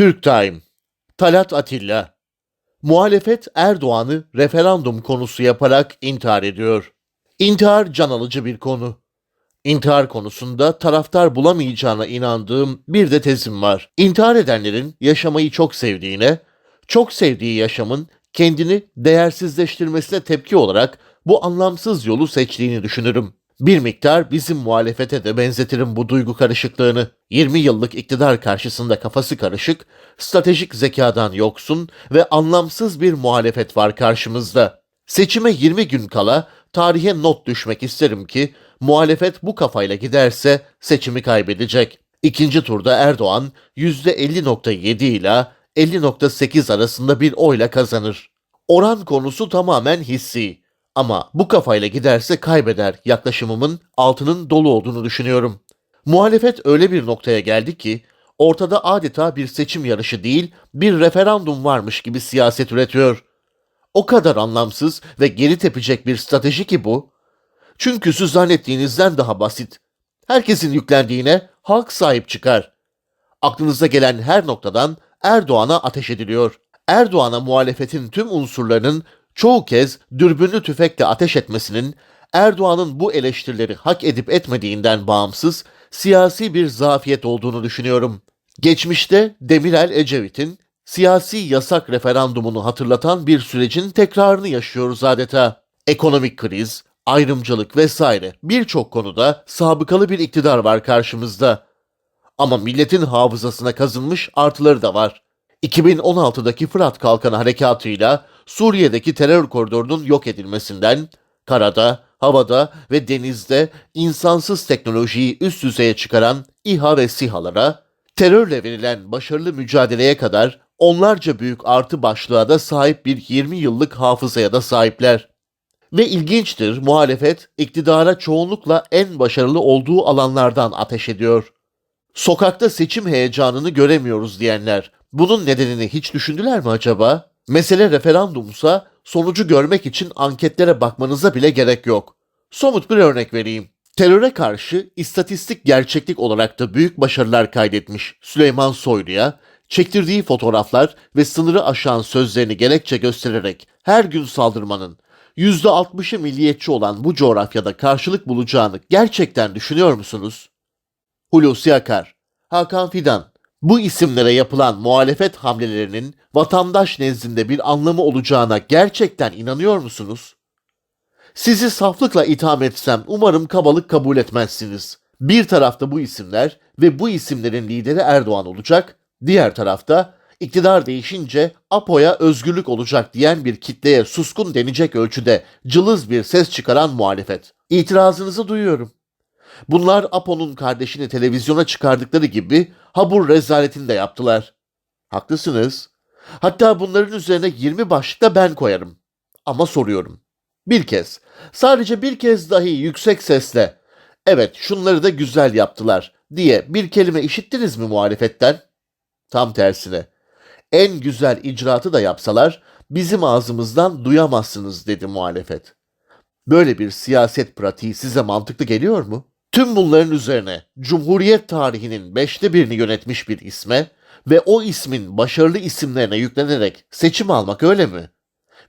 Türk Time Talat Atilla Muhalefet Erdoğan'ı referandum konusu yaparak intihar ediyor. İntihar can alıcı bir konu. İntihar konusunda taraftar bulamayacağına inandığım bir de tezim var. İntihar edenlerin yaşamayı çok sevdiğine, çok sevdiği yaşamın kendini değersizleştirmesine tepki olarak bu anlamsız yolu seçtiğini düşünürüm. Bir miktar bizim muhalefete de benzetirim bu duygu karışıklığını. 20 yıllık iktidar karşısında kafası karışık, stratejik zekadan yoksun ve anlamsız bir muhalefet var karşımızda. Seçime 20 gün kala tarihe not düşmek isterim ki muhalefet bu kafayla giderse seçimi kaybedecek. İkinci turda Erdoğan %50.7 ile 50.8 arasında bir oyla kazanır. Oran konusu tamamen hissi. Ama bu kafayla giderse kaybeder yaklaşımımın altının dolu olduğunu düşünüyorum. Muhalefet öyle bir noktaya geldi ki ortada adeta bir seçim yarışı değil bir referandum varmış gibi siyaset üretiyor. O kadar anlamsız ve geri tepecek bir strateji ki bu. Çünkü siz zannettiğinizden daha basit. Herkesin yüklendiğine halk sahip çıkar. Aklınıza gelen her noktadan Erdoğan'a ateş ediliyor. Erdoğan'a muhalefetin tüm unsurlarının çoğu kez dürbünlü tüfekle ateş etmesinin Erdoğan'ın bu eleştirileri hak edip etmediğinden bağımsız siyasi bir zafiyet olduğunu düşünüyorum. Geçmişte Demirel Ecevit'in siyasi yasak referandumunu hatırlatan bir sürecin tekrarını yaşıyoruz adeta. Ekonomik kriz, ayrımcılık vesaire birçok konuda sabıkalı bir iktidar var karşımızda. Ama milletin hafızasına kazınmış artıları da var. 2016'daki Fırat Kalkanı harekatıyla Suriye'deki terör koridorunun yok edilmesinden, karada, havada ve denizde insansız teknolojiyi üst düzeye çıkaran İHA ve SİHA'lara, terörle verilen başarılı mücadeleye kadar onlarca büyük artı başlığa da sahip bir 20 yıllık hafızaya da sahipler. Ve ilginçtir muhalefet iktidara çoğunlukla en başarılı olduğu alanlardan ateş ediyor. Sokakta seçim heyecanını göremiyoruz diyenler bunun nedenini hiç düşündüler mi acaba? Mesele referandumsa sonucu görmek için anketlere bakmanıza bile gerek yok. Somut bir örnek vereyim. Teröre karşı istatistik gerçeklik olarak da büyük başarılar kaydetmiş Süleyman Soylu'ya çektirdiği fotoğraflar ve sınırı aşan sözlerini gerekçe göstererek her gün saldırmanın %60'ı milliyetçi olan bu coğrafyada karşılık bulacağını gerçekten düşünüyor musunuz? Hulusi Akar, Hakan Fidan, bu isimlere yapılan muhalefet hamlelerinin vatandaş nezdinde bir anlamı olacağına gerçekten inanıyor musunuz? Sizi saflıkla itham etsem umarım kabalık kabul etmezsiniz. Bir tarafta bu isimler ve bu isimlerin lideri Erdoğan olacak, diğer tarafta iktidar değişince APO'ya özgürlük olacak diyen bir kitleye suskun denecek ölçüde cılız bir ses çıkaran muhalefet. İtirazınızı duyuyorum. Bunlar Apo'nun kardeşini televizyona çıkardıkları gibi Habur rezaletini de yaptılar. Haklısınız. Hatta bunların üzerine 20 başlıkta ben koyarım. Ama soruyorum. Bir kez, sadece bir kez dahi yüksek sesle evet şunları da güzel yaptılar diye bir kelime işittiniz mi muhalefetten? Tam tersine. En güzel icraatı da yapsalar bizim ağzımızdan duyamazsınız dedi muhalefet. Böyle bir siyaset pratiği size mantıklı geliyor mu? Tüm bunların üzerine Cumhuriyet tarihinin beşte birini yönetmiş bir isme ve o ismin başarılı isimlerine yüklenerek seçim almak öyle mi?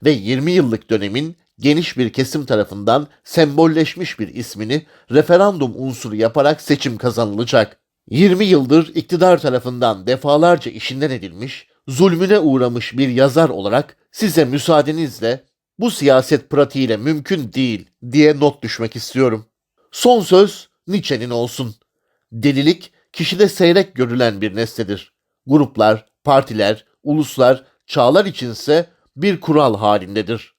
Ve 20 yıllık dönemin geniş bir kesim tarafından sembolleşmiş bir ismini referandum unsuru yaparak seçim kazanılacak. 20 yıldır iktidar tarafından defalarca işinden edilmiş, zulmüne uğramış bir yazar olarak size müsaadenizle bu siyaset pratiğiyle mümkün değil diye not düşmek istiyorum. Son söz Nietzsche'nin olsun. Delilik kişide seyrek görülen bir nesnedir. Gruplar, partiler, uluslar, çağlar içinse bir kural halindedir.